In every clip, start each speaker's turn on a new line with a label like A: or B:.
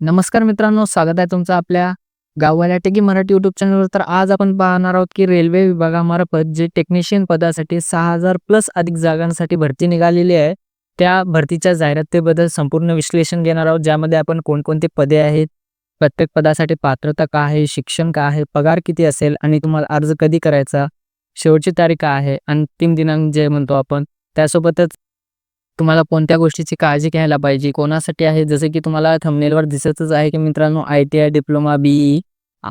A: नमस्कार मित्रांनो, स्वागत आहे तुमचं आपल्या गाववाल्या टेकी मराठी यूट्यूब चॅनलवर. तर आज आपण पाहणार आहोत की रेल्वे विभागामार्फत जे टेक्निशियन पदासाठी 6000 प्लस अधिक जागांसाठी भरती निघालेली आहे. त्या भरतीच्या जाहिरातीबद्दल संपूर्ण विश्लेषण घेणार आहोत. ज्यामध्ये आपण कोणकोणती पदे आहेत, प्रत्येक पदासाठी पात्रता काय आहे, शिक्षण काय आहे, पगार किती असेल आणि तुम्हाला अर्ज कधी करायचा, शेवटची तारीख काय आहे, अंतिम दिनांक जे म्हणतो आपण. त्यासोबतच तुम्हाला कोणत्या गोष्टीची काळजी घ्यायला पाहिजे, कोणासाठी आहे, जसं की तुम्हाला थंबनेलवर दिसतच आहे की मित्रांनो आय-टी-आय, डिप्लोमा, बी-ई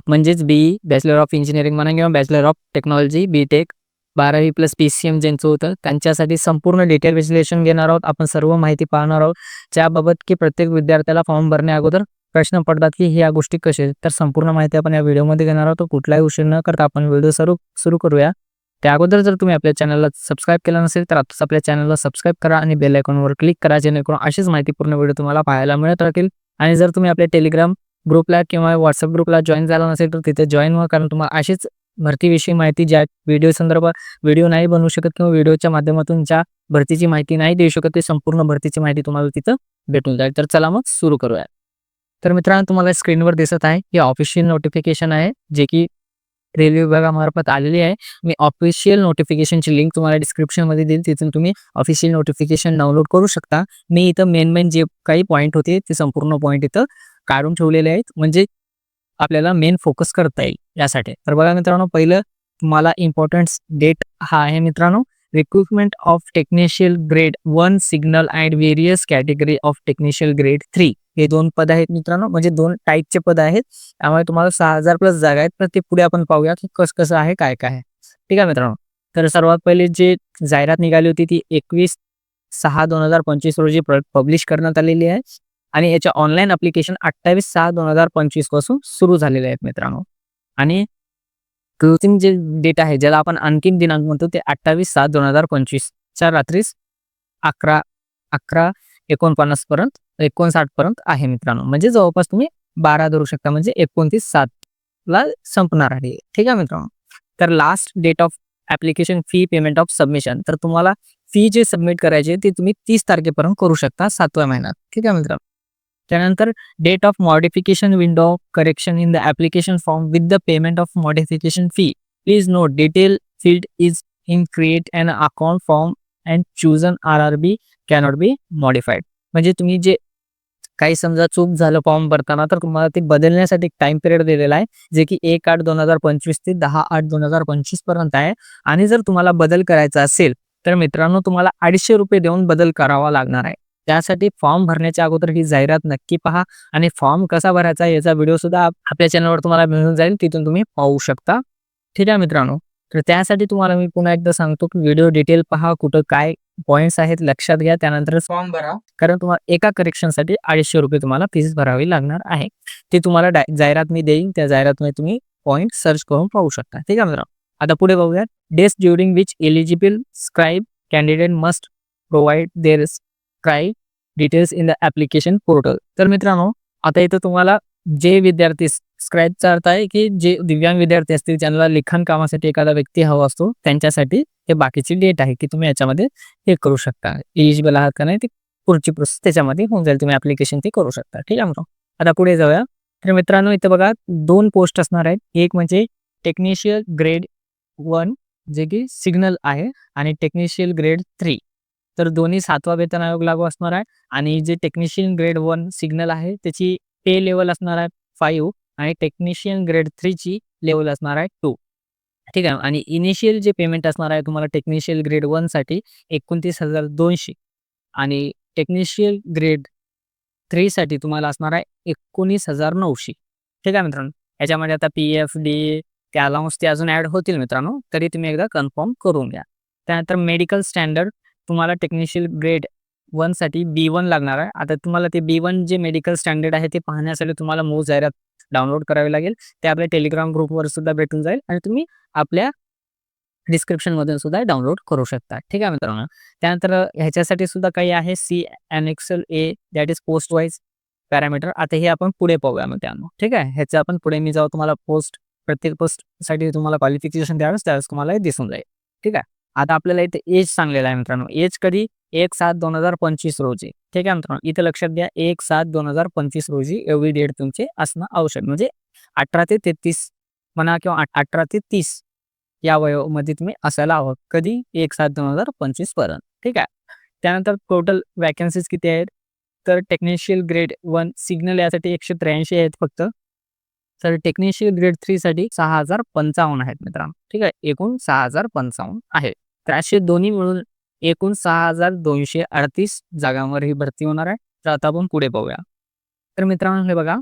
A: म्हणजेच बी बॅचलर ऑफ इंजिनिअरिंग म्हणा किंवा bachelor of technology, B tech, 12वी प्लस पी-सी-एम ज्यांचं होतं त्यांच्यासाठी संपूर्ण डिटेल विश्लेषण घेणार आहोत. आपण सर्व माहिती पाहणार आहोत. ज्याबाबत की प्रत्येक विद्यार्थ्याला फॉर्म भरण्या अगोदर प्रश्न पडतात की ह्या गोष्टी कशा आहेत. तर संपूर्ण माहिती आपण या व्हिडिओमध्ये घेणार आहोत. कुठलाही उशीर न करता आपण व्हिडिओ सुरू सुरू करूया. त्या अगोदर जर तुम्ही आपल्या चॅनलला सबस्क्राईब केलं नसेल तर आताच आपल्या चॅनलला सबस्क्राईब करा आणि बेल आयकॉनवर क्लिक करा जेणेकरून अशीच माहितीपूर्ण व्हिडिओ तुम्हाला पाहायला मिळत राहतील. आणि जर तुम्ही आपल्या टेलिग्राम ग्रुपला किंवा व्हॉट्सअप ग्रुपला जॉईन झाला नसेल तर तिथे जॉईन व्हा. कारण तुम्हाला अशीच भरतीविषयी माहिती ज्या व्हिडिओ संदर्भात व्हिडिओ नाही बनवू शकत किंवा व्हिडिओच्या माध्यमातून ज्या भरतीची माहिती नाही देऊ शकत, ते संपूर्ण भरतीची माहिती तुम्हाला तिथं भेटून जाईल. तर चला मग सुरू करूया. तर मित्रांनो तुम्हाला स्क्रीनवर दिसत आहे हे ऑफिशियल नोटिफिकेशन आहे, जे की रेल्वे विभागामार्फत आलेली आहे. मी ऑफिशियल नोटिफिकेशनची लिंक तुम्हाला डिस्क्रिप्शनमध्ये देईल. तिथून तुम्ही ऑफिशियल नोटिफिकेशन डाउनलोड करू शकता. मी इथं मेन मेन जे काही पॉईंट होते ते संपूर्ण पॉईंट इथं काढून ठेवलेले आहेत. म्हणजे आपल्याला मेन फोकस करता येईल यासाठी. तर बघा मित्रांनो पहिलं तुम्हाला इम्पॉर्टन्स डेट हा आहे मित्रांनो recruitment of technician grade one signal and various category of technician grade three हे दोन पद आहेत मित्रांनो म्हणजे दोन टाईपचे पद आहेत. त्यामुळे तुम्हाला 6000 प्लस जागा आहेत. तर ते पुढे आपण पाहूया की कसं कसं आहे, काय काय आहे. ठीक आहे मित्रांनो. तर सर्वात पहिले जे जाहिरात निघाली होती ती 21/6/2025 रोजी पब्लिश करण्यात आलेली आहे. आणि याच्या ऑनलाईन अप्लिकेशन अठ्ठावीस सहा दोन हजार पंचवीसपासून सुरू झालेले आहेत मित्रांनो. आणि क्लोथिंग जे डेट आहे ज्याला आपण अंतिम दिनांक म्हणतो ते अठ्ठावीस सात दोन हजार पंचवीसच्या रात्रीस 11 11:49 पर्यंत 59 पर्यंत आहे मित्रांनो. म्हणजे जवळपास तुम्ही 12 धरू शकता म्हणजे 29/7 ला संपणार आहे. ठीक आहे मित्रांनो. तर last date of application fee payment of submission तर तुम्हाला फी जे सबमिट करायची ते तुम्ही तीस तारखेपर्यंत करू शकता सातव्या महिन्यात. ठीक आहे मित्रांनो. त्यानंतर date of modification window correction in the application form with the payment of modification fee. Please note detail field is in create an account form and chosen RRB cannot be modified. म्हणजे तुम्ही जे काही समजा चूक झालं form भरताना तर तुम्हाला ते बदलण्यासाठी एक टाइम पिरियड दिलेला आहे. जे की 1/8/2025 ते 10/8/2025 पर्यंत आहे. आणि जर तुम्हाला बदल करायचा असेल तर मित्रांनो तुम्हाला ₹250 देऊन बदल करावा लागणार आहे. त्यासाठी फॉर्म भरण्याच्या अगोदर ही जाहिरात नक्की पहा आणि फॉर्म कसा भरायचा याचा व्हिडिओ सुद्धा आपल्या चॅनलवर तुम्हाला मिळून जाईल. तिथून तुम्ही पाहू शकता. ठीक आहे मित्रांनो. तर त्यासाठी तुम्हाला मी पुन्हा एकदा सांगतो की व्हिडिओ डिटेल पहा, कुठं काय पॉइंट्स आहेत लक्षात घ्या. त्यानंतर फॉर्म भरा. कारण तुम्हाला एका करेक्शनसाठी ₹250 तुम्हाला फीस भरावी लागणार आहे. ते तुम्हाला जाहिरात मी देईन. त्या जाहिरातमध्ये तुम्ही पॉइंट सर्च करून पाहू शकता. ठीक आहे मित्रांनो. आता पुढे बघूया. Days during which eligible scribe candidate must provide their scribe details in the application portal. तर मित्रांनो आता इथं तुम्हाला जे विद्यार्थी स्क्राईबचा अर्थ आहे की जे दिव्यांग विद्यार्थी असतील ज्यांना लिखाण कामासाठी एखादा व्यक्ती हवा असतो त्यांच्यासाठी हे बाकीची डेट आहे की तुम्ही याच्यामध्ये हे करू शकता. एलिजिबल आहात का नाही ते पुढची प्रोसेस त्याच्यामध्ये होऊन जाईल. तुम्ही ॲप्लिकेशन ते करू शकता. ठीक आहे मित्रांनो. आता पुढे जाऊया. तर मित्रांनो इथं बघा दोन पोस्ट असणार आहेत. एक म्हणजे टेक्निशियल ग्रेड वन जे की सिग्नल आहे आणि टेक्निशियल ग्रेड थ्री तर दोन्ही सातवा वेतन आयोग लागू असणार आहे. आणि जे टेक्निशियन ग्रेड वन सिग्नल आहे त्याची पे लेवल असणार आहे फाईव्ह आणि टेक्निशियन ग्रेड थ्रीची लेवल असणार आहे टू ठीक आहे. आणि इनिशियल जे पेमेंट असणार आहे तुम्हाला टेक्निशियल ग्रेड वनसाठी एकोणतीस हजार दोनशे आणि टेक्निशियल ग्रेड थ्रीसाठी तुम्हाला असणार आहे 19,900. ठीक आहे मित्रांनो. याच्यामध्ये आता पी-एफ, डी ते अलाउन्स ते अजून ॲड होतील मित्रांनो. तरी तुम्ही एकदा कन्फर्म करून घ्या. त्यानंतर मेडिकल स्टँडर्ड तुम्हाला टेक्निशियल ग्रेड वनसाठी बी वन लागणार आहे. आता तुम्हाला ते बी वन जे मेडिकल स्टँडर्ड आहे ते पाहण्यासाठी तुम्हाला मूळ जाहिरात डाउनलोड करावी लागेल. ते आपल्या टेलिग्राम ग्रुपवर सुद्धा भेटून जाईल आणि तुम्ही आपल्या डिस्क्रिप्शन मधून सुद्धा डाउनलोड करू शकता. ठीक आहे मित्रांनो. त्यानंतर ह्याच्यासाठी सुद्धा काही आहे C N annexure A that is post wise parameter. आता हे आपण पुढे पाहूया मित्रांनो. ठीक आहे. ह्याचं आपण पुढे मी जाऊ तुम्हाला पोस्ट प्रत्येक पोस्टसाठी तुम्हाला क्वालिफिकेशन द्यावेळेस त्यावेळेस तुम्हाला हे दिसून जाईल. ठीक आहे. आता आपल्याला इथे एज सांगलेला आहे मित्रांनो. एज कधी? 1/7/2025 रोजी. ठीक आहे मित्रांनो? इथे लक्षात घ्या एक सात दोन हजार पंचवीस रोजी एवढी डेट तुमची असणं आवश्यक. म्हणजे अठरा ते तेहतीस म्हणा किंवा अठरा ते तीस या वयोमध्ये तुम्ही असायला हवं. कधी? एक सात दोन हजार पंचवीसपर्यंत. ठीक आहे? त्यानंतर टोटल वॅकन्सीज किती आहेत? तर टेक्निशियल ग्रेड वन सिग्नल यासाठी एकशे त्र्याऐंशी आहेत फक्त. तर टेक्निशियल ग्रेड थ्रीसाठी सहा हजार पंचावन्न आहेत मित्रांनो. ठीक आहे? एकूण सहा हजार पंचावन्न आहे. त्याचे दोन्ही मिळून एकूण सहा हजार दोनशे अडतीस जागांवर ही भरती होणार आहे. तर आता आपण पुढे पाहूया. तर मित्रांनो हे बघा.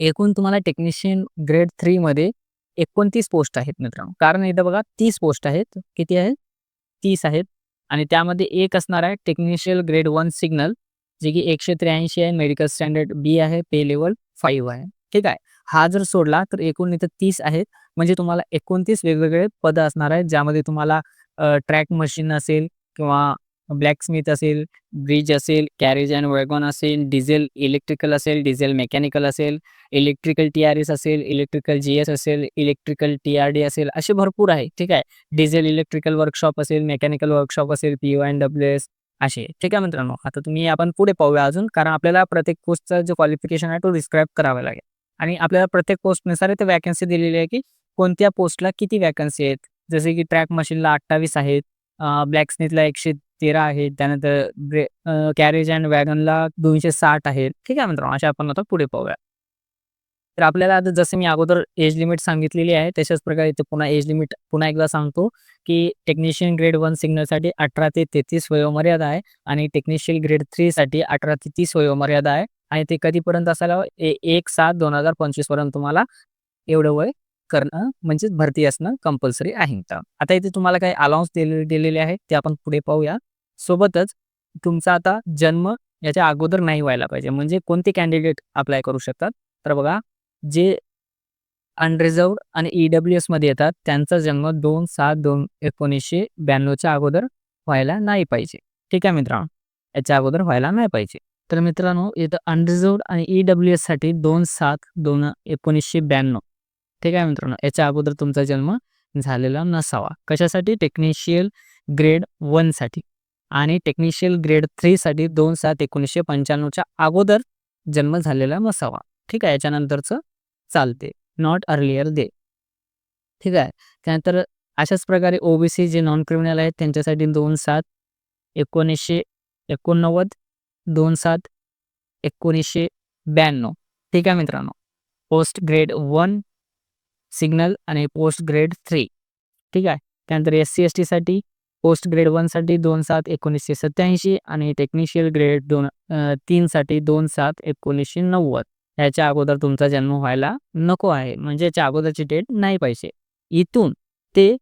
A: एकूण तुम्हाला टेक्निशियन ग्रेड थ्रीमध्ये एकोणतीस पोस्ट आहेत मित्रांनो. कारण इथं बघा तीस पोस्ट आहेत. किती आहेत? तीस आहेत. आणि त्यामध्ये एक असणार आहे टेक्निशियल ग्रेड वन सिग्नल जे की एकशे त्र्याऐंशी आहे मेडिकल स्टँडर्ड बी आहे पे लेवल फाईव्ह आहे. ठीक आहे? हा जर सोडला तर एकूण इथं तीस आहेत. म्हणजे तुम्हाला एकोणतीस वेगवेगळे पद असणार आहेत ज्यामध्ये तुम्हाला ट्रॅक मशीन असेल किंवा ब्लॅक स्मिथ असेल ब्रिज असेल कॅरेज अँड वॅगॉन असेल डिझेल इलेक्ट्रिकल असेल डिझेल मेकॅनिकल असेल इलेक्ट्रिकल टी आर एस असेल इलेक्ट्रिकल जी एस असेल इलेक्ट्रिकल टी आर डी असेल असे भरपूर आहे ठीक आहे. डिझेल इलेक्ट्रिकल वर्कशॉप असेल मेकॅनिकल वर्कशॉप असेल P U N W S असे ठीक आहे मित्रांनो. आता तुम्ही आपण पुढे पाहूया अजून कारण आपल्याला प्रत्येक कोर्सचा जो क्वालिफिकेशन आहे तो डिस्क्राईब करावा लागेल. आणि आपल्याला प्रत्येक पोस्टनुसार ते वॅकन्सी दिलेली आहे की कोणत्या पोस्टला किती वॅकन्सी आहेत. जसे की ट्रॅक मशीनला अठ्ठावीस आहेत ब्लॅक स्मिथला एकशे तेरा आहेत त्यानंतर ब्रे कॅरेज अँड वॅगनला दोनशे साठ आहेत. ठीक आहे मित्रांनो अशा आपण आता पुढे पाहूया. तर आपल्याला आता जसं मी अगोदर एज लिमिट सांगितलेली आहे तशाच प्रकारे इथे पुन्हा एज लिमिट पुन्हा एकदा सांगतो की टेक्निशियन ग्रेड वन सिग्नलसाठी अठरा ते तेहतीस वयोमर्यादा आहे आणि टेक्निशियल ग्रेड थ्रीसाठी अठरा ते तीस वयोमर्यादा आहे. आणि ते कधीपर्यंत असायला एक सात दोन हजार पंचवीसपर्यंत तुम्हाला एवढं वय करणं म्हणजेच भरती असणं कंपल्सरी आहे आता इथे तुम्हाला काही अलाउन्स दिलेले आहेत ते आपण पुढे पाहूया. सोबतच तुमचा आता जन्म याच्या अगोदर नाही व्हायला पाहिजे. म्हणजे कोणते कॅन्डिडेट अप्लाय करू शकतात? तर बघा जे अनरिझर्व आणि ईडब्ल्यू e मध्ये येतात त्यांचा जन्म दोन सात दोन एकोणीसशे ब्याण्णवच्या अगोदर व्हायला नाही पाहिजे. ठीक आहे मित्रांनो? याच्या अगोदर व्हायला नाही पाहिजे. तर मित्रांनो इथं अनरिझर्व आणि ईडब्ल्यू e साठी दोन सात दोन एकोणीसशे ब्याण्णव ठीक आहे मित्रांनो याच्या अगोदर तुमचा जन्म झालेला नसावा. कशासाठी? टेक्निशियल ग्रेड वनसाठी आणि टेक्निशियल ग्रेड थ्रीसाठी दोन सात एकोणीसशे पंच्याण्णवच्या अगोदर जन्म झालेला नसावा. ठीक आहे याच्यानंतरचं चालते नॉट अर्लियर दे ठीक आहे त्यानंतर अशाच प्रकारे ओबीसी जे नॉन क्रिमिनल आहेत त्यांच्यासाठी दोन सात एकोणीसशे एकोणनव्वद दोन सात एकोणीसशे ब्याण्णव. ठीक आहे मित्रांनो. पोस्ट ग्रेड वन सिग्नल आणि पोस्ट ग्रेड थ्री. ठीक आहे? त्यानंतर एस सी एस टीसाठी पोस्ट ग्रेड वनसाठी दोन सात एकोणीसशे सत्याऐंशी आणि टेक्निशियल ग्रेड दोन तीनसाठी दोन सात एकोणीसशे नव्वद. याच्या अगोदर तुमचा जन्म व्हायला नको आहे. म्हणजे याच्या अगोदरची डेट नाही पाहिजे. इथून ते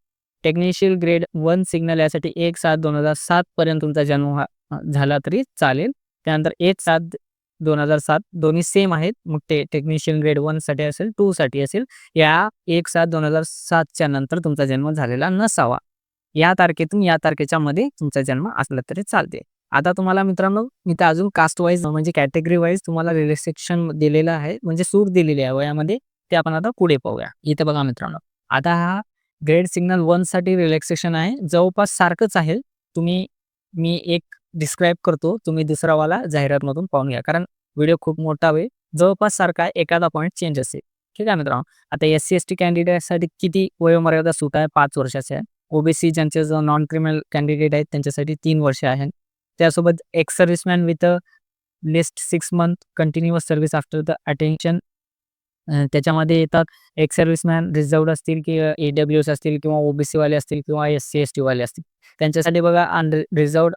A: टेक्निशियल ग्रेड वन सिग्नल यासाठी एक सात दोन हजार सात पर्यंत तुमचा जन्म झाला तरी चालेल. त्यानंतर एक सात दोन हजार सात दोन्ही सेम आहेत. मग ते टेक्निशियन ग्रेड वनसाठी असेल टू साठी असेल या एक सात दोन हजार सातच्या नंतर तुमचा जन्म झालेला नसावा. या तारखेतून या तारखेच्या मध्ये तुमचा जन्म असला तरी चालते. आता तुम्हाला मित्रांनो इथे अजून कास्ट वाईज म्हणजे कॅटेगरी वाईज तुम्हाला रिलॅक्सेशन दिलेलं आहे. म्हणजे सूट दिलेली आहे वयामध्ये. ते आपण आता पुढे पाहूया. इथे बघा मित्रांनो. आता हा ग्रेड सिग्नल वनसाठी रिलॅक्सेशन आहे. जवळपास सारखंच आहे. तुम्ही मी एक डिस्क्राईब करतो तुम्ही दुसरा वाला जाहिरातमधून पाहून घ्या. कारण व्हिडिओ खूप मोठा होईल. जवळपास सारखा एखादा पॉईंट चेंज असेल. ठीक आहे मित्रांनो? आता एस सी एस टी कॅन्डिडेटसाठी किती वयोमर्यादा सूट आहे? पाच वर्षाचे आहे. ओबीसी ज्यांचे जो नॉन क्रिमिनल कॅन्डिडेट आहेत त्यांच्यासाठी तीन वर्ष आहेत. त्यासोबत ex serviceman with a list six month continuous service after the attention त्याच्यामध्ये येतात एक्स सर्व्हिसमॅन रिझर्वड असतील की ए असतील किंवा ओबीसी वाले असतील किंवा एस सी एस टी वाले असतील. त्यांच्यासाठी बघा अन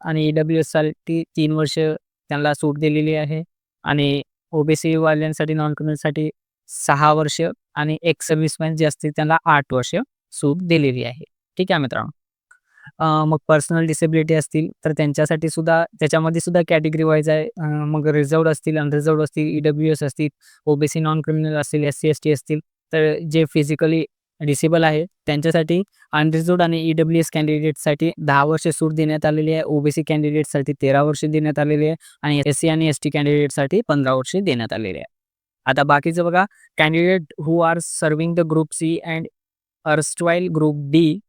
A: आणि ई डब्ल्यू एससाठी तीन वर्ष त्यांना सूट दिलेली आहे. आणि ओबीसी वाल्यांसाठी नॉन क्रिमिनलसाठी सहा वर्ष आणि एक्स सर्व्हिसमॅन जे असतील त्यांना आठ वर्ष सूट दिलेली आहे. ठीक आहे मित्रांनो? मग पर्सनल डिसेबिलिटी असतील तर त्यांच्यासाठी सुद्धा त्याच्यामध्ये सुद्धा कॅटेगरी वाईज आहे. मग रिझर्वड असतील अनरिझर्वड असतील ईडब्ल्यू एस असतील ओबीसी नॉन क्रिमिनल असतील एस सी एस टी असतील तर जे फिजिकली डिसेबल आहे त्यांच्यासाठी अनरिझर्वड आणि ईडब्ल्यू एस कॅन्डिडेटसाठी दहा वर्ष सूट देण्यात आलेली आहे. ओबीसी कॅन्डिडेटसाठी तेरा वर्ष देण्यात आलेली आहे आणि एस सी आणि एस टी कॅन्डिडेटसाठी पंधरा वर्ष देण्यात आलेली आहे. आता बाकीचं बघा candidate who are serving the group C and erstwhile group D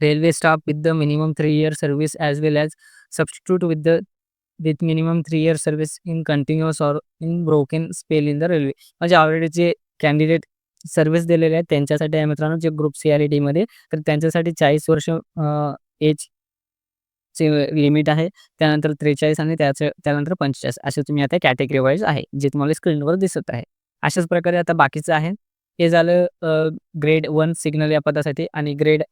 A: railway staff with the minimum three year service as well as substitute with the with minimum three year service in continuous or in broken spell in the railway म्हणजे already जे candidate service दिलेले आहेत त्यांच्यासाठी आहे मित्रांनो जे group C आरमध्ये तर त्यांच्यासाठी चाळीस वर्ष एज चे लिमिट आहे. त्यानंतर त्रेचाळीस आणि त्याच्या त्यानंतर पंचेचाळीस असे तुम्ही आता कॅटेगरी वाईज आहे जे तुम्हाला स्क्रीनवर दिसत आहे. अशाच प्रकारे आता बाकीचं आहे. हे झालं ग्रेड वन सिग्नल या पदासाठी आणि ग्रेड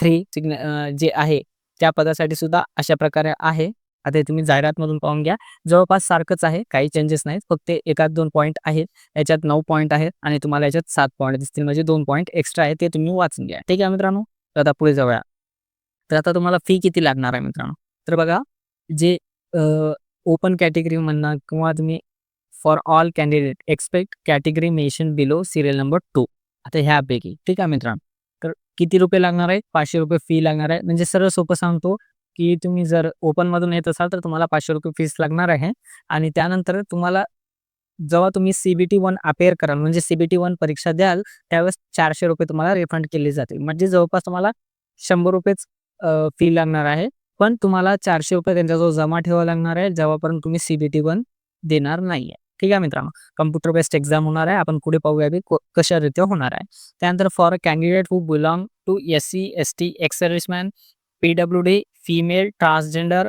A: थ्री सिग्नल जे आहे त्या पदासाठी सुद्धा अशा प्रकारे आहे. आता तुम्ही जाहिरातमधून पाहून घ्या. जवळपास सारखंच आहे काही चेंजेस नाहीत. फक्त एकाच दोन पॉईंट आहेत याच्यात नऊ पॉईंट आहेत आणि तुम्हाला याच्यात सात पॉईंट दिसतील. म्हणजे दोन पॉईंट एक्स्ट्रा आहे ते तुम्ही वाचून घ्या. ठीक आहे मित्रांनो? तर आता पुढे जाऊया. तर आता तुम्हाला फी किती लागणार आहे मित्रांनो? तर बघा जे ओपन कॅटेगरी म्हणणं किंवा तुम्ही for all candidate expect category mention below serial number two आता ह्यापैकी ठीक आहे मित्रांनो? किती रुपये लागणार आहे? पाचशे रुपये फी लागणार आहे. म्हणजे सरळ सोपं सांगतो की तुम्ही जर ओपनमधून येत असाल तर तुम्हाला पाचशे रुपये फीस लागणार आहे. आणि त्यानंतर तुम्हाला जेव्हा तुम्ही सीबीटी वन अपेअर कराल म्हणजे सीबीटी वन परीक्षा द्याल त्यावेळेस चारशे रुपये तुम्हाला रिफंड केले जातील. म्हणजे जवळपास तुम्हाला शंभर रुपयेच फी लागणार आहे. पण तुम्हाला चारशे रुपये त्यांच्याजवळ जमा ठेवावं लागणार आहे जेव्हापर्यंत तुम्ही सीबीटी वन देणार नाही आहे ठीक आहे मित्रांनो? कम्प्युटर बेस्ड एक्झाम होणार आहे. आपण पुढे पाहूया बी कशारीत्या होणार आहे. त्यानंतर for a candidate who belong to S C S T ex serviceman P W D female transgender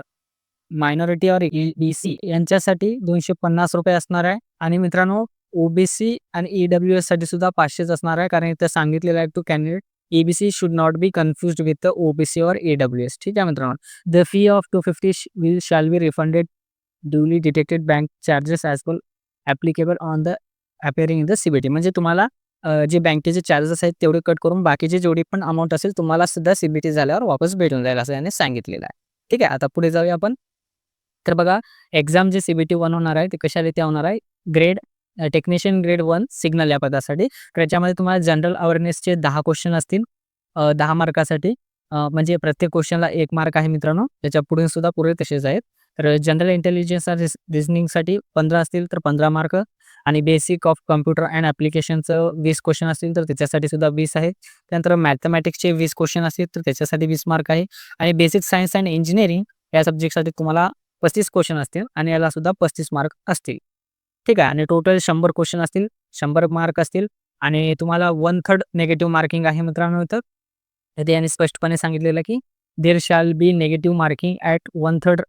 A: minority और ई बी सी यांच्यासाठी दोनशे पन्नास रुपये असणार आहे. आणि मित्रांनो ओबीसी आणि ई डब्ल्यू एससाठी सुद्धा पाचशेच असणार आहे. कारण इथं सांगितलेलं आहे to candidate ABC should not be confuse with the OBC और ई डब्ल्यू एस ठीक आहे मित्रांनो? The fee of two fifty will shall be refunded duly detected bank charges as well applicable on the appearing in the CBT म्हणजे तुम्हाला जे बँकेचे charges आहेत तेवढे कट करून बाकीचे जेवढी पण अमाऊंट असेल तुम्हाला सुद्धा सीबीटी झाल्यावर वापस भेटून जाईल असं याने सांगितलेलं आहे. ठीक आहे आता पुढे जाऊया आपण. तर बघा एक्झाम जे सीबीटी वन होणार आहे ते कशा रीत्या होणार आहे? Grade technician grade one signal या पदासाठी. त्याच्यामध्ये तुम्हाला जनरल अवेअरनेसचे दहा क्वेश्चन असतील दहा मार्कासाठी म्हणजे प्रत्येक क्वेश्चनला एक मार्क आहे मित्रांनो. त्याच्या पुढे सुद्धा पुढे तसेच आहेत. तर जनरल इंटेलिजन्स रिझनिंगसाठी पंधरा असतील तर पंधरा मार्क आणि बेसिक ऑफ कम्प्युटर अँड ॲप्लिकेशनचं वीस क्वेश्चन असतील तर त्याच्यासाठी सुद्धा वीस आहे. त्यानंतर मॅथमॅटिक्सचे वीस क्वेश्चन असतील तर त्याच्यासाठी वीस मार्क आहे. आणि बेसिक सायन्स अँड इंजिनिअरिंग या सब्जेक्टसाठी तुम्हाला पस्तीस क्वेश्चन असतील आणि याला सुद्धा पस्तीस मार्क असतील. ठीक आहे? आणि टोटल शंभर क्वेश्चन असतील शंभर मार्क असतील आणि तुम्हाला वन थर्ड नेगेटिव्ह मार्किंग आहे मित्रांनो तर याने स्पष्टपणे सांगितलेलं की there shall be negative marking at one third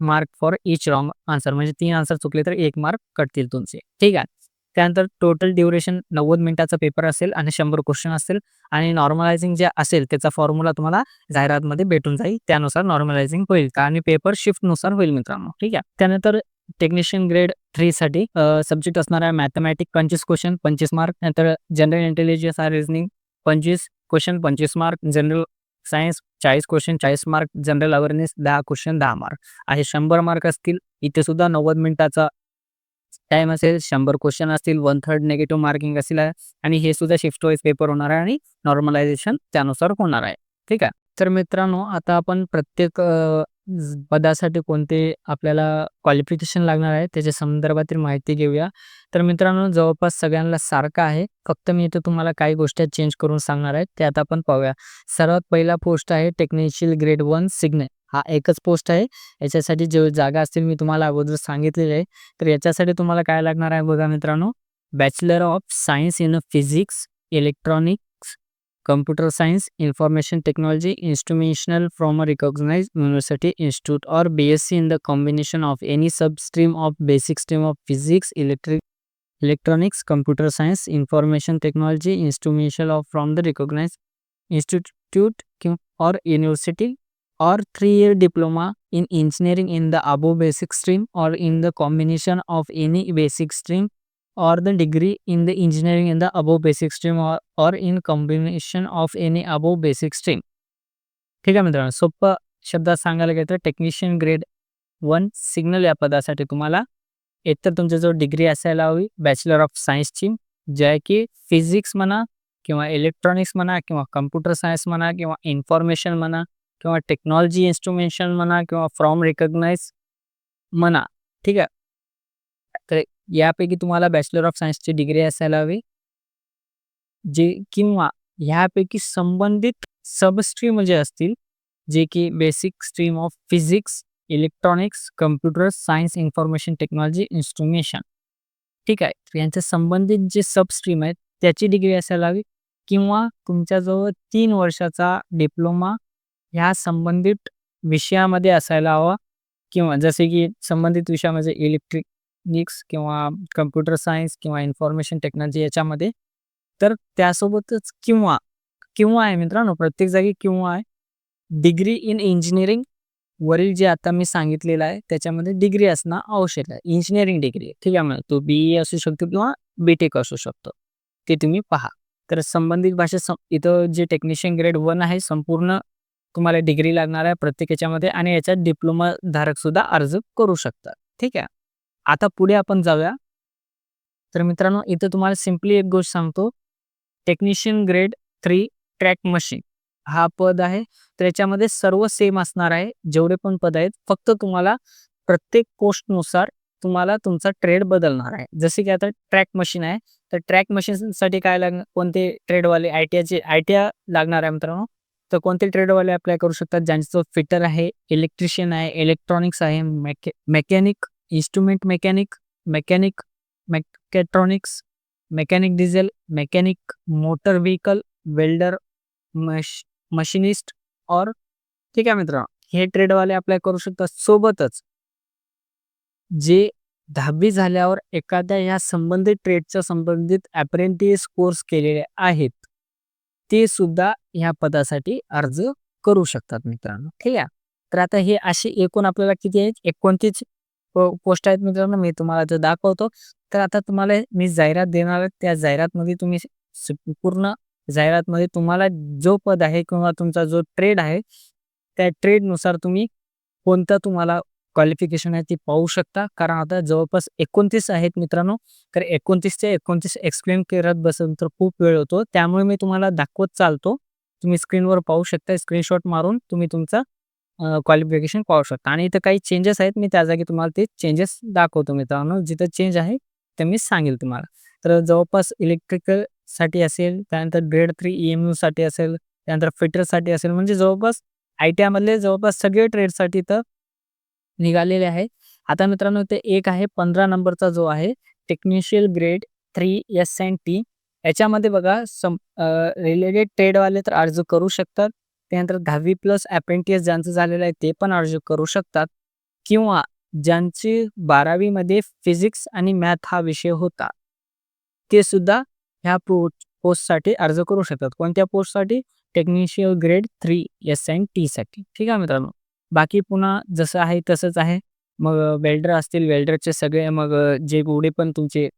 A: mark for each wrong answer म्हणजे तीन आन्सर चुकले तर एक मार्क कटतील तुमचे. ठीक आहे? त्यानंतर टोटल ड्युरेशन नव्वद मिनिटाचा पेपर असेल आणि शंभर क्वेश्चन असेल आणि नॉर्मलायझिंग जे असेल त्याचा फॉर्म्युला तुम्हाला जाहिरातमध्ये भेटून जाईल. त्यानुसार नॉर्मलायझिंग होईल आणि पेपर शिफ्टनुसार होईल मित्रांनो. ठीक आहे? त्यानंतर टेक्निशियन ग्रेड थ्री साठी सब्जेक्ट असणार आहे मॅथमॅटिक पंचवीस क्वेश्चन पंचवीस मार्क नंतर जनरल इंटेलिजन्स आर रिझनिंग पंचवीस क्वेश्चन पंचवीस मार्क जनरल सायन्स चाळीस क्वेश्चन चाळीस मार्क जनरल अवेअरनेस दहा क्वेश्चन दहा मार्क असे शंभर मार्क असतील इथे सुद्धा नव्वद मिनिटाचा टाइम असेल शंभर क्वेश्चन असतील वन थर्ड नेगेटिव्ह मार्किंग असेल आणि हे सुद्धा शिफ्ट वाईज पेपर होणार आहे आणि नॉर्मलायझेशन त्यानुसार होणार आहे. ठीक आहे? तर मित्रांनो आता आपण प्रत्येक पदासाठी कोणते आपल्याला क्वालिफिकेशन लागणार आहे त्याच्या संदर्भातील माहिती घेऊया. तर मित्रांनो जवळपास सगळ्यांना सारखं आहे. फक्त मी इथे तुम्हाला काही गोष्टी चेंज करून सांगणार आहे ते आता आपण पाहूया. सर्वात पहिला पोस्ट आहे टेक्निशियल ग्रेड वन सिग्नल. हा एकच पोस्ट आहे. याच्यासाठी जे जागा असतील मी तुम्हाला अगोदर सांगितलेले आहे. तर याच्यासाठी तुम्हाला काय लागणार आहे बघा मित्रांनो. Bachelor of science in physics electronic computer science, information technology, instrumental from a recognized university, institute, or BSc in the combination of any substream of basic stream of physics, electric, electronics, computer science, information technology, instrumental from the recognized institute or university, or three-year diploma in engineering in the above basic stream or in the combination of any basic stream or the degree in the engineering in the above basic stream or, or in combination of any above basic stream. ठीक आहे मित्रांनो सोप्पं शब्दात सांगायला गेलं तर technician grade one signal या पदासाठी तुम्हाला एकतर तुमच्याजवळ डिग्री असायला हवी बॅचलर ऑफ सायन्सची जे आहे की फिजिक्स म्हणा किंवा इलेक्ट्रॉनिक्स म्हणा किंवा कम्प्युटर सायन्स म्हणा किंवा इन्फॉर्मेशन म्हणा किंवा टेक्नॉलॉजी इन्स्ट्रुमेशन म्हणा किंवा फ्रॉम रिकग्नाइज म्हणा. ठीक आहे? तर यापैकी तुम्हाला बॅचलर ऑफ सायन्सची डिग्री असायला हवी. जे किंवा ह्यापैकी संबंधित सबस्ट्रीम जे असतील जे की basic stream of physics electronics computer science information technology instrumentation ठीक आहे? तर यांच्या संबंधित जे सबस्ट्रीम आहेत त्याची डिग्री असायला हवी. किंवा तुमच्याजवळ तीन वर्षाचा डिप्लोमा ह्या संबंधित विषयामध्ये असायला हवा. किंवा जसे की संबंधित विषयामध्ये इलेक्ट्रिनिक्स किंवा कम्प्युटर सायन्स किंवा इन्फॉर्मेशन टेक्नॉलॉजी याच्यामध्ये. तर त्यासोबतच किंवा किंवा आहे मित्रांनो प्रत्येक जागी किंवा आहे. डिग्री इन इंजिनिअरिंग वरील जे आता मी सांगितलेलं आहे त्याच्यामध्ये डिग्री असणं आवश्यक आहे. इंजिनिअरिंग डिग्री ठीक आहे तो बी ए असू शकतो किंवा बी टेक असू शकतो. ते तुम्ही पहा. तर संबंधित भाषा इथं जे टेक्निशियन ग्रेड वन आहे संपूर्ण तुम्हाला डिग्री लागणार आहे प्रत्येक याच्यामध्ये आणि याच्यात डिप्लोमा धारक सुद्धा अर्ज करू शकतात. ठीक आहे. आता पुढे आपण जाऊया. तर मित्रांनो इथं तुम्हाला सिम्पली एक गोष्ट सांगतो. Technician grade three track machine हा पद आहे. तर याच्यामध्ये सर्व सेम असणार आहे. जेवढे पण पद आहेत फक्त तुम्हाला प्रत्येक पोस्टनुसार तुम्हाला तुमचा ट्रेड बदलणार आहे. जसे की आता ट्रॅक मशीन आहे. तर ट्रॅक मशीनसाठी काय लागणार कोणते ट्रेडवाले आय टी आयचे आय टी आय लागणार आहे मित्रांनो. तर कोणते ट्रेडवाले अप्लाय करू शकतात? ज्यांचं फिटर आहे इलेक्ट्रिशियन आहे इलेक्ट्रॉनिक्स आहे mechanic instrument mechanic mechanic mechatronics mechanic diesel mechanic motor vehicle welder मश मशिनिस्ट और ठीक आहे मित्रांनो हे ट्रेडवाले अप्लाय करू शकतात सोबतच. जे दहावी झाल्यावर एखाद्या या संबंधित ट्रेडच्या संबंधित अप्रेंटिस कोर्स केलेले आहेत ते सुद्धा ह्या पदासाठी अर्ज करू शकतात मित्रांनो. ठीक आहे? तर आता हे असे एकूण आपल्याला किती आहेत? एकोणतीस पोस्ट आहेत मित्रांनो मी तुम्हाला ते दाखवतो तर आता तुम्हाला मी जाहिरात देणार आहे. त्या जाहिरातमध्ये तुम्ही पूर्ण जाहिरातमध्ये तुम्हाला जो पद आहे किंवा तुमचा जो ट्रेड आहे त्या ट्रेडनुसार तुम्ही कोणतं तुम्हाला क्वालिफिकेशन आहे ती पाहू शकता. कारण आता जवळपास एकोणतीस आहेत मित्रांनो तर एकोणतीसच्या एकोणतीस एक्सप्लेन करत बसेल तर खूप वेळ होतो. त्यामुळे मी तुम्हाला दाखवत चालतो. तुम्ही स्क्रीनवर पाहू शकता स्क्रीनशॉट मारून तुम्ही तुमचा क्वालिफिकेशन पाहू शकता. आणि इथं काही चेंजेस आहेत मी त्या जागी तुम्हाला ते चेंजेस दाखवतो मित्रांनो. जिथं चेंज आहे ते मी सांगेल तुम्हाला. तर जवळपास इलेक्ट्रिकलसाठी असेल त्यानंतर ग्रेड थ्री ई एमसाठी असेल त्यानंतर फिटरसाठी असेल म्हणजे जवळपास आय टी आयमधले जवळपास सगळे ट्रेडसाठी तर निघालेले आहे आता मित्रांनो ते एक आहे पंधरा नंबरचा जो आहे technician grade three S N T याच्यामध्ये बघा सम रिलेटेड ट्रेडवाले तर अर्ज करू शकतात. त्यानंतर दहावी प्लस अप्रेंटिस ज्यांचं झालेलं आहे ते पण अर्ज करू शकतात. किंवा ज्यांची बारावीमध्ये फिजिक्स आणि मॅथ हा विषय होता ते सुद्धा ह्या पो पोस्टसाठी अर्ज करू शकतात. कोणत्या पोस्टसाठी technician grade three S N टीसाठी ठीक आहे मित्रांनो? बाकी पुन्हा जसं आहे तसंच आहे. मग वेल्डर असतील वेल्डरचे सगळे मग जे पुढे पण तुमचे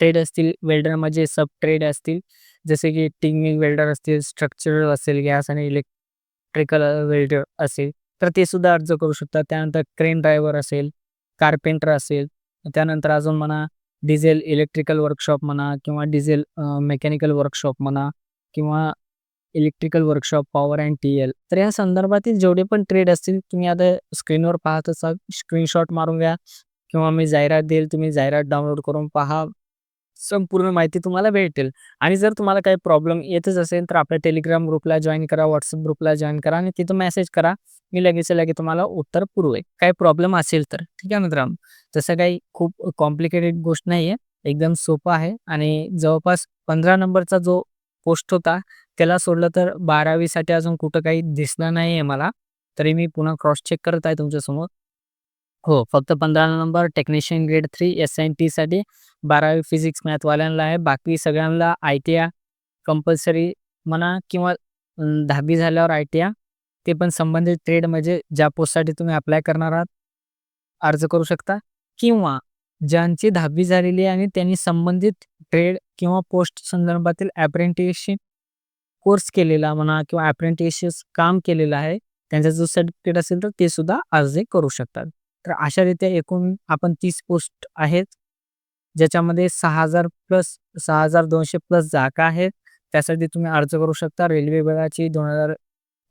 A: ट्रेड असतील वेल्डरमध्ये सब ट्रेड असतील जसे की टिंगिंग वेल्डर असतील स्ट्रक्चरल असेल गॅस आणि इलेक्ट्रिकल वेल्डर असेल तर ते सुद्धा अर्ज करू शकतात. त्यानंतर क्रेन ड्रायव्हर असेल कार्पेंटर असेल त्यानंतर अजून म्हणा डिझेल इलेक्ट्रिकल वर्कशॉप म्हणा किंवा डिझेल मेकॅनिकल वर्कशॉप म्हणा किंवा electrical workshop power and T L. तर या संदर्भातील जेवढे पण ट्रेड असतील तुम्ही आता स्क्रीनवर पाहत असाल स्क्रीनशॉट मारून घ्या किंवा मी जाहिरात देईल तुम्ही जाहिरात डाउनलोड करून पहा. संपूर्ण माहिती तुम्हाला भेटेल. आणि जर तुम्हाला काही प्रॉब्लेम येतच असेल तर आपल्या टेलिग्राम ग्रुपला जॉईन करा व्हॉट्सअप ग्रुपला जॉईन करा आणि तिथं मेसेज करा. मी लगेच लगे तुम्हाला उत्तर पुरवेल. काही प्रॉब्लेम असेल तर. ठीक आहे मित्रांनो? तसं काही खूप कॉम्प्लिकेटेड गोष्ट नाही एकदम सोपं आहे. आणि जवळपास पंधरा नंबरचा जो पोस्ट होता त्याला सोडलं तर बारावीसाठी अजून कुठं काही दिसलं नाही मला. तरी मी पुन्हा क्रॉस चेक करत आहे तुमच्यासमोर. हो फक्त पंधरा number technician grade three S N टीसाठी बारावी फिजिक्स मॅथवाल्यांना आहे. बाकी सगळ्यांना आय टी आय कंपल्सरी म्हणा किंवा दहावी झाल्यावर आय टी आय ते पण संबंधित ट्रेड म्हणजे ज्या पोस्टसाठी तुम्ही अप्लाय करणार आहात अर्ज करू शकता. किंवा ज्यांची दहावी झालेली आहे आणि त्यांनी संबंधित ट्रेड किंवा पोस्ट संदर्भातील अप्रेंटिसशिप कोर्स केलेला म्हणा किंवा अप्रेंटिस काम केलेलं आहे त्यांचा जो सर्टिफिकेट असेल तर ते सुद्धा अर्ज करू शकतात. तर अशा रीत्या एकूण आपण तीस पोस्ट आहेत ज्याच्यामध्ये सहा हजार प्लस सहा हजार दोनशे प्लस जागा आहेत. त्यासाठी तुम्ही अर्ज करू शकता. रेल्वे विभागाची दोन हजार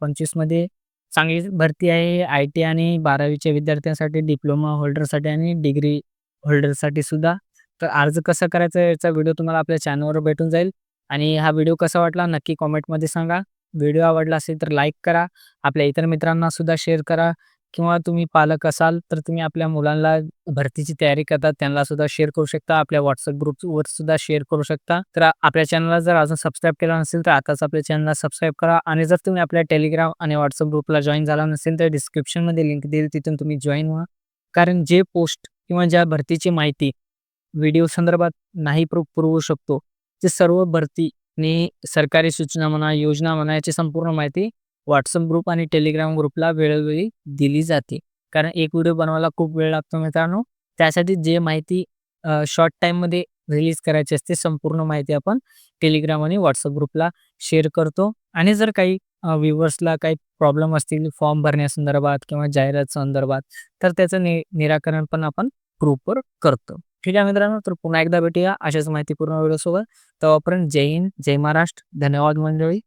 A: पंचवीसमध्ये चांगली भरती आहे. आय टी आणि बारावीच्या विद्यार्थ्यांसाठी डिप्लोमा होल्डरसाठी आणि डिग्री होल्डरसाठी सुद्धा. तर अर्ज कसा करायचा याचा व्हिडिओ तुम्हाला आपल्या चॅनलवर भेटून जाईल. आणि हा व्हिडिओ कसा वाटला नक्की कॉमेंटमध्ये सांगा. व्हिडिओ आवडला असेल तर लाईक करा. आपल्या इतर मित्रांना सुद्धा शेअर करा. किंवा तुम्ही पालक असाल तर तुम्ही आपल्या मुलांना भरतीची तयारी करतात त्यांना सुद्धा शेअर करू शकता आपल्या व्हॉट्सअप ग्रुपवर सुद्धा शेअर करू शकता. तर आपल्या चॅनलला जर अजून सबस्क्राईब केला नसेल तर आताच आपल्या चॅनलला सबस्क्राईब करा. आणि जर तुम्ही आपल्या टेलिग्राम आणि व्हॉट्सअप ग्रुपला जॉईन झाला नसेल तर डिस्क्रिप्शनमध्ये लिंक देईल तिथून तुम्ही जॉईन व्हा. कारण जे पोस्ट किंवा ज्या भरतीची माहिती व्हिडिओ संदर्भात नाही प्रू पुरवू शकतो ते सर्व भरती आणि सरकारी सूचना म्हणा योजना म्हणा याची संपूर्ण माहिती व्हॉट्सअप ग्रुप आणि टेलिग्राम ग्रुपला वेळोवेळी दिली जाते. कारण एक व्हिडिओ बनवायला खूप वेळ लागतो मित्रांनो. त्यासाठी जे माहिती शॉर्ट टाईममध्ये रिलीज करायची असते संपूर्ण माहिती आपण टेलिग्राम आणि व्हॉट्सअप ग्रुपला शेअर करतो. आणि जर काही व्ह्युअर्सला काही प्रॉब्लेम असतील फॉर्म भरण्यासंदर्भात किंवा जाहिरात संदर्भात तर त्याचं नि निराकरण पण आपण ग्रुपवर करतो. ठीक आहे मित्रांनो तर पुन्हा एकदा भेटूया अशाच माहितीपूर्ण व्हिडिओसोबत तेव्हापर्यंत जय हिंद जय महाराष्ट्र. धन्यवाद मंडळी.